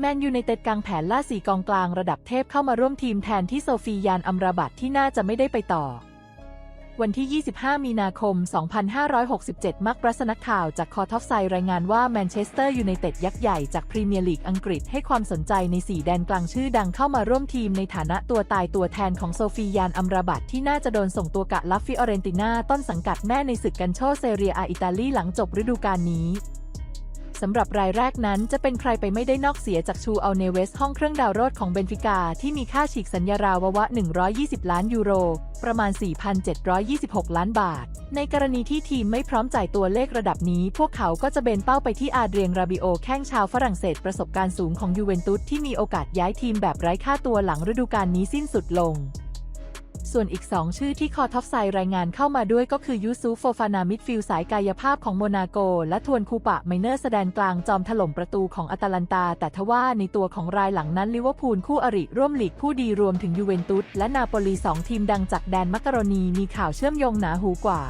แมนยูในเต็ดกลางแผนล่าสี่กองกลางระดับเทพเข้ามาร่วมทีมแทนที่โซฟียานอัมราบัตที่น่าจะไม่ได้ไปต่อ วันที่ 25 มีนาคม 2567 มักรัสนักข่าวจากคอท็อฟไซรายงานว่าแมนเชสเตอร์ยูไนเต็ดยักษ์ใหญ่จากพรีเมียร์ลีกอังกฤษให้ความสนใจในสี่แดนกลางชื่อดังเข้ามาร่วมทีมในฐานะตัวตายตัวแทนของโซฟียานอัมราบัตที่น่าจะโดนส่งตัวกะลัฟฟิออเรนติน่าต้นสังกัดแม่ในศึกกันโชเซเรียอาอิตาลีหลังจบฤดูกาลนี้ สำหรับรายแรกนั้นจะเป็นใครไปไม่ได้นอกเสียจากชูเอัลเนเวส ห้องเครื่องดาวโรดของเบนฟิกา ที่มีค่าฉีกสัญญาราวะ 120 ล้านยูโร ประมาณ 4,726 ล้านบาท ในกรณีที่ทีมไม่พร้อมจ่ายตัวเลขระดับนี้ พวกเขาก็จะเบนเป้าไปที่อาเดรียงราบิโอแข้งชาวฝรั่งเศสประสบการณ์สูงของยูเวนตุสที่มีโอกาสย้ายทีมแบบไร้ค่าตัวหลังฤดูกาลนี้สิ้นสุดลง ส่วนอีก 2 ชื่อที่คอท็อปไซรายงานเข้ามาด้วยก็คือยูซูฟโฟฟานามิดฟิลสายกายภาพของโมนาโก และทวนคูปะไมเนอร์แสดงกลางจอมถล่มประตูของอาตาลันตา แต่ทว่าในตัวของรายหลังนั้นลิเวอร์พูลคู่อริร่วมหลีกผู้ดีรวมถึงยูเวนตุสและนาโปลี 2 ทีมดังจากแดนมักกะโรนีมีข่าวเชื่อมโยงหนาหูกว่า